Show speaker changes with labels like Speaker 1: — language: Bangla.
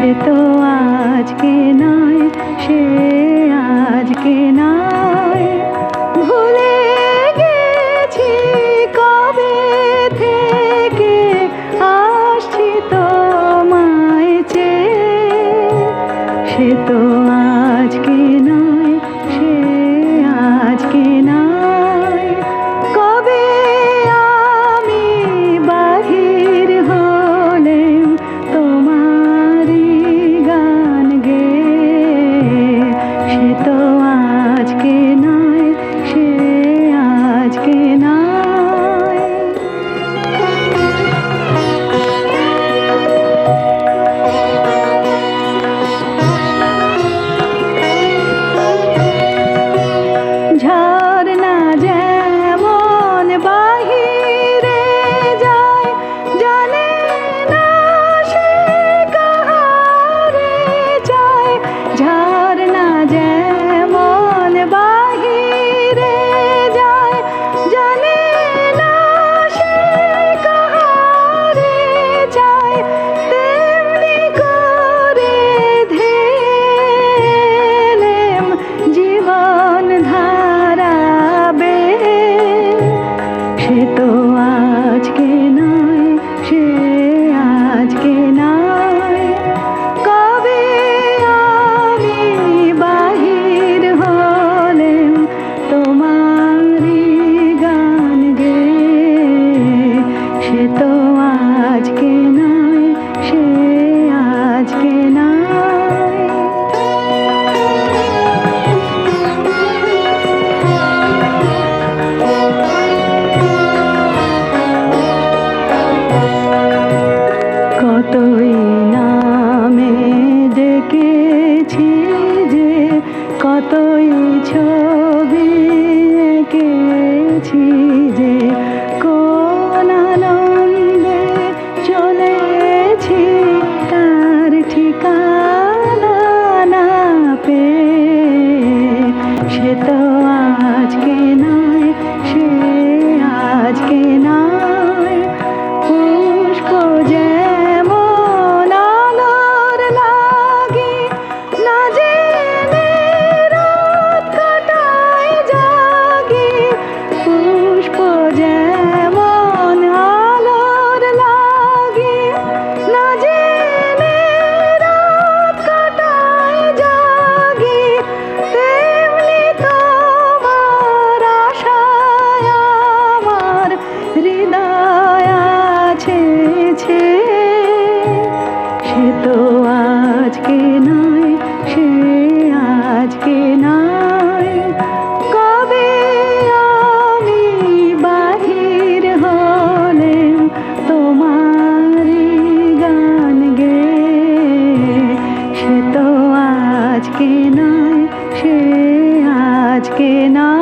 Speaker 1: সে তো আজকে নয়, সে আজকে নয়। ভুলে গেছি কবে থেকে আসছি তো মায় সে তো it does বুঝি けな。